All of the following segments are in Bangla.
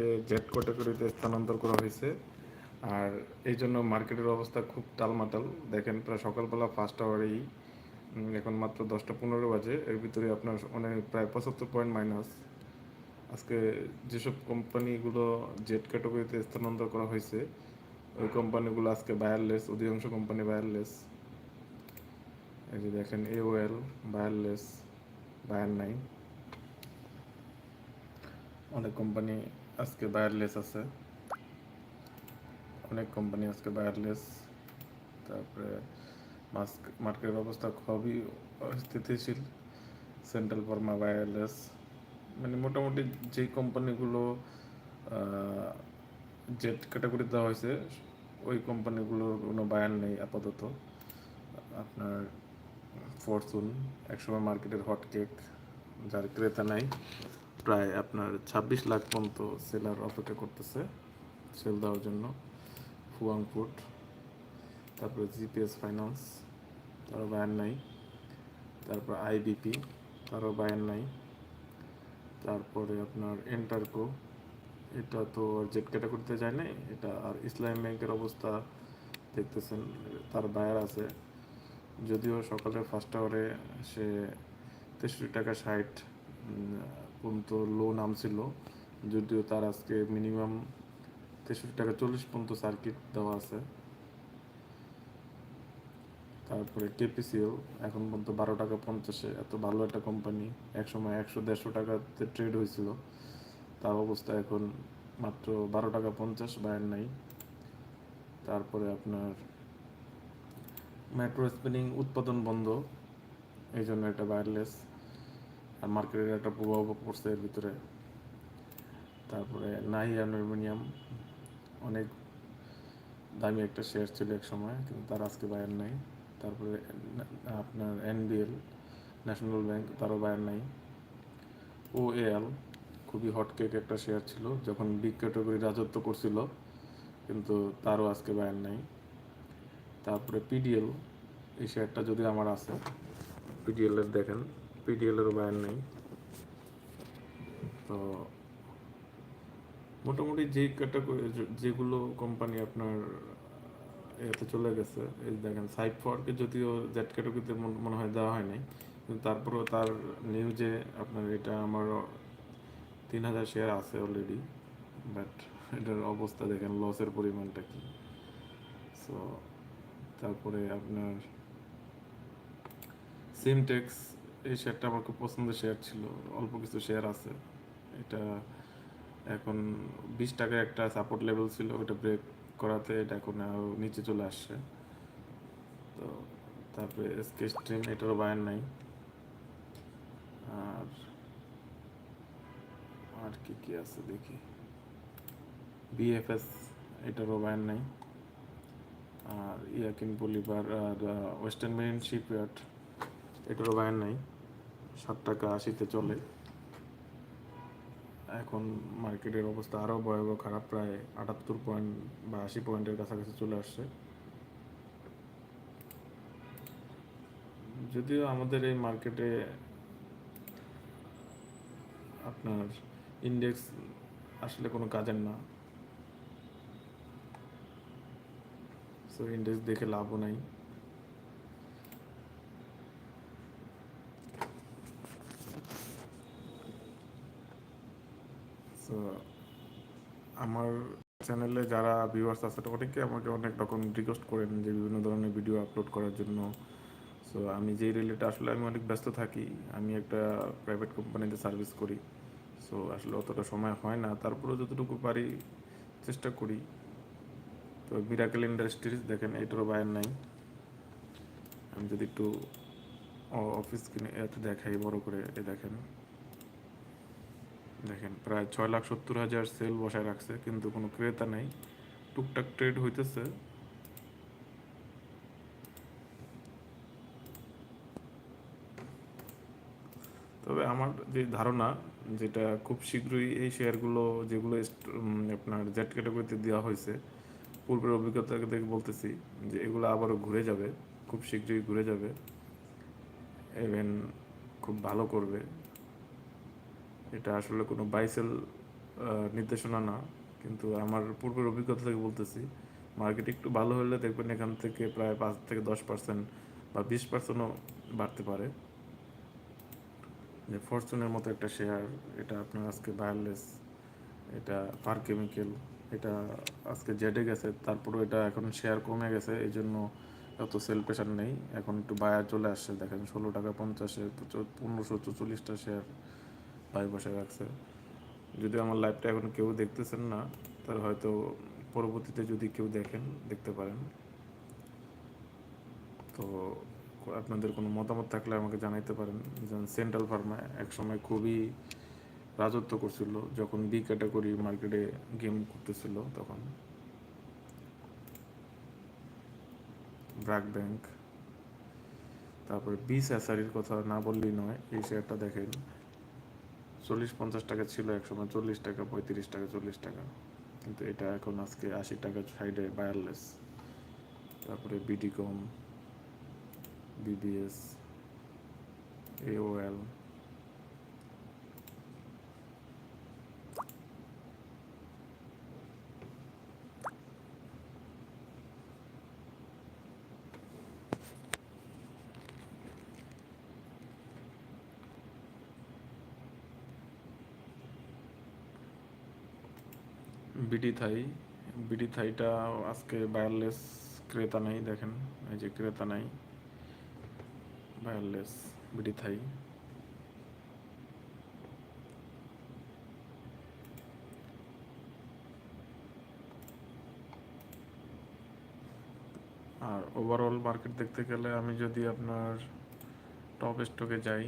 আজকে জেট ক্যাটাগরিতে স্থানান্তর করা হয়েছে। আর এই জন্য মার্কেটের অবস্থা খুব টালমাটাল। দেখেন, প্রায় সকালবেলা ফার্স্ট আওয়ারেই এখন মাত্র দশটা পনেরো বাজে। এর ভিতরে আপনার অনেক প্রায় পঁচাত্তর পয়েন্ট মাইনাস আজকে যেসব কোম্পানিগুলো জেড ক্যাটাগরিতে স্থানান্তর করা হয়েছে, ওই কোম্পানিগুলো আজকে বায়ারলেস অধিকাংশ কোম্পানি বায়ারলেস এই যে দেখেন এওএল বায়ারলেস বায়ার নাই অনেক কোম্পানি আজকে বায়ারলেস আছে। অনেক কোম্পানি আজকে বায়ারলেস তারপরে মাস্ক মার্কেটের অবস্থা খুবই স্থিতিশীল। সেন্ট্রাল ফার্মা বায়ারলেস মানে মোটামুটি যে কোম্পানিগুলো জেট ক্যাটাগরি দেওয়া হয়েছে, ওই কোম্পানিগুলোর কোনো বায়ার নেই আপাতত। আপনার ফরচুন একসময় মার্কেটের হট কেক যার ক্রেতা নাই। প্রায় আপনার ছাব্বিশ লাখ পর্যন্ত সেলার অপেক্ষা করতেছে সেল দেওয়ার জন্য। ফুয়াং তারপরে জিপিএস ফাইন্যান্স, তারও বায়ান নাই। তারপর আইবিপি, তারও বায়ান নাই। তারপরে আপনার এন্টারকো, এটা তো আর জেট ক্যাটাগরিতে যায় নাই, এটা আর ইসলাম ব্যাংকের অবস্থা দেখতেছেন, তার বায়ার আছে। যদিও সকালে ফার্স্ট আওয়ারে সে তেষট্টি টাকা ষাট পর্যন্ত লো নামছিল যদিও তার আজকে মিনিমাম তেষট্টি টাকা চল্লিশ পর্যন্ত সার্কিট দেওয়া আছে। তারপরে কেপিসিও এখন পর্যন্ত বারো টাকা পঞ্চাশে, এত ভালো একটা কোম্পানি একসময় একশো দেড়শো টাকাতে ট্রেড হয়েছিল। তার অবস্থা এখন মাত্র বারো টাকা পঞ্চাশ বায়ার নাই। তারপরে আপনার মেট্রো স্পিনিং উৎপাদন বন্ধ এই জন্য এটা বায়ারলেস আর মার্কেটের একটা প্রভাব পড়ছে এর ভিতরে। তারপরে নাহি অ্যালুমিনিয়াম, অনেক দামি একটা শেয়ার ছিল এক সময়, কিন্তু তার আজকে বায়ার নাই। তারপরে আপনার এনবিএল, ন্যাশনাল ব্যাংক, তারও বায়ার নাই। ও এল খুবই হটকেক একটা শেয়ার ছিল, যখন বিগ ক্যাটাগরি রাজত্ব করছিল, কিন্তু তারও আজকে বায়ার নাই। তারপরে পিডিএল, এই শেয়ারটা যদি আমার আছে পিডিএল এর দেখেন। পিডিএল এরও বায়ার নেই। তো মোটামুটি যে ক্যাটাগরি যেগুলো কোম্পানি আপনার এতে চলে গেছে, এই দেখেন সাইড ফরকে যদিও জেড ক্যাটাগরিতে মনে হয় দেওয়া হয় নাই কিন্তু তারপরেও তার নিউজে আপনার এটা আমার তিন হাজার শেয়ার আছে অলরেডি বাট এটার অবস্থা দেখেন লসের পরিমাণটা কি। সো তারপরে আপনার সিমটেক্স এই শেয়ারটা আমার খুব পছন্দের শেয়ার ছিল, অল্প কিছু শেয়ার আছে। এটা এখন বিশ টাকার একটা সাপোর্ট লেভেল ছিল, ওটা ব্রেক করাতে এটা এখন আরও নিচে চলে আসছে। তো তারপরে এসকে স্ট্রিম এটারও বায়ার নাই। আর আর কি কি আছে দেখি। বিএফএস এটারও বায়ার নাই। আর ইয়াকিন পলিবার আর ওয়েস্টার্ন মেরিন শিপইয়ার্ড এটারও বায়ার নাই। ষাট টাকা আশিতে চলে। এখন মার্কেটের অবস্থা আরও ভয়াবহ খারাপ, প্রায় আটাত্তর পয়েন্ট বা আশি পয়েন্টের কাছাকাছি চলে আসছে। যদিও আমাদের এই মার্কেটে আপনার ইন্ডেক্স আসলে কোনো কাজের না। সো ইন্ডেক্স দেখে লাভও নাই সো আমার চ্যানেলে যারা ভিউয়ার্স আছে অনেকে আমাকে অনেক রকম রিকোয়েস্ট করেন যে বিভিন্ন ধরনের ভিডিও আপলোড করার জন্য। সো আমি যেই রিলেটে আসলে আমি অনেক ব্যস্ত থাকি। আমি একটা প্রাইভেট কোম্পানিতে সার্ভিস করি। সো আসলে অতটা সময় হয় না। তারপরেও যতটুকু পারি চেষ্টা করি। তো মিরাকেল ইন্ডাস্ট্রিজ দেখেন, এটারও বায়ার নাই। আমি যদি একটু অফিস কিনে এতে দেখাই, বড় করে এ দেখেন। দেখেন, প্রায় ছয় লাখ সত্তর হাজার সেল বসায় রাখছে, কিন্তু কোনো ক্রেতা নেই। টুকটাক ট্রেড হইতেছে। তবে আমার যে ধারণা, যেটা খুব শীঘ্রই এই শেয়ারগুলো, যেগুলো আপনার জেড ক্যাটাগরিতে দেওয়া হয়েছে, পূর্বের অভিজ্ঞতা থেকে বলতেছি যে এগুলো আবারও ঘুরে যাবে, খুব শীঘ্রই ঘুরে যাবে। ইভেন খুব ভালো করবে। এটা আসলে কোনো বাইসেল নির্দেশনা না। কিন্তু আমার পূর্বের অভিজ্ঞতা থেকে বলতেছি মার্কেট একটু ভালো হলে দেখবেন এখান থেকে প্রায় পাঁচ থেকে দশ পার্সেন্ট বা বিশ পার্সেন্টও বাড়তে পারে। যে ফরচুনের মতো একটা শেয়ার এটা আপনার আজকে বায়ারলেস এটা পার কেমিক্যাল এটা আজকে জেডে গেছে, তারপরেও এটা এখন শেয়ার কমে গেছে এই জন্য এত সেল প্রেশার নেই। এখন একটু বায়ার চলে আসছে, দেখেন ষোলো টাকা পঞ্চাশে পনেরোশো চল্লিশটা শেয়ার বাই বসে রাখছে। যদি আমার লাইভটা এখন কেউ দেখতেছেন না, তাহলে হয়তো পরবর্তীতে যদি কেউ দেখেন, দেখতে পারেন। তো আপনাদের কোনো মতামত থাকলে আমাকে জানাইতে পারেন। যেমন সেন্ট্রাল ফার্মা একসময় খুবই রাজত্ব করছিল, যখন বি ক্যাটাগরি মার্কেটে গেম করতেছিল তখন। ব্র্যাক ব্যাংক তারপরে বিস অ্যাসারির কথা না বললেই নয়, এই শেয়ারটা দেখেন। চল্লিশ পঞ্চাশ টাকা ছিল একসময়, চল্লিশ টাকা, পঁয়ত্রিশ টাকা, চল্লিশ টাকা। কিন্তু এটা এখন আজকে আশি টাকা সাইডে বায়ারলেস তারপরে BDCOM BBS AOL BD Thai, BD থাইটা আজকে বায়ারলেস ক্রেতা নাই দেখেন, এই যে ক্রেতা নাই বায়ারলেস বিডি থাই। আর ওভারঅল মার্কেট দেখতে গেলে আমি যদি আপনার টপ স্টকে যাই,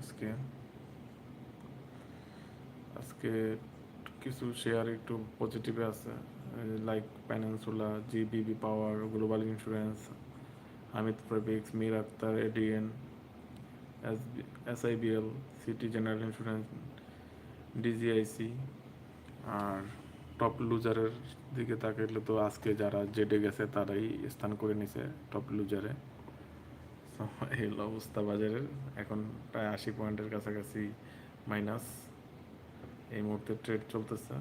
আজকে আজকে কিছু শেয়ার একটু পজিটিভে আছে। Like peninsula GBB power global insurance Hamid fabrics Mir Akhter ADN S SIBL city general insurance DGIC আর টপ লুজারের দিকে তাকাইলে তো আজকে যারা জেডে গেছে তারাই স্থান করে নিছে টপ লুজারে এই অবস্থা বাজারের। এখন প্রায় আশি পয়েন্টের কাছাকাছি মাইনাস এই মুহূর্তে ট্রেড চলতেছে।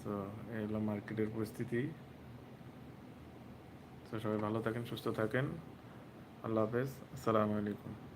সো এই হলো মার্কেটের পরিস্থিতি। তো সবাই ভালো থাকেন, সুস্থ থাকেন। আল্লাহ হাফেজ। আসসালামু আলাইকুম।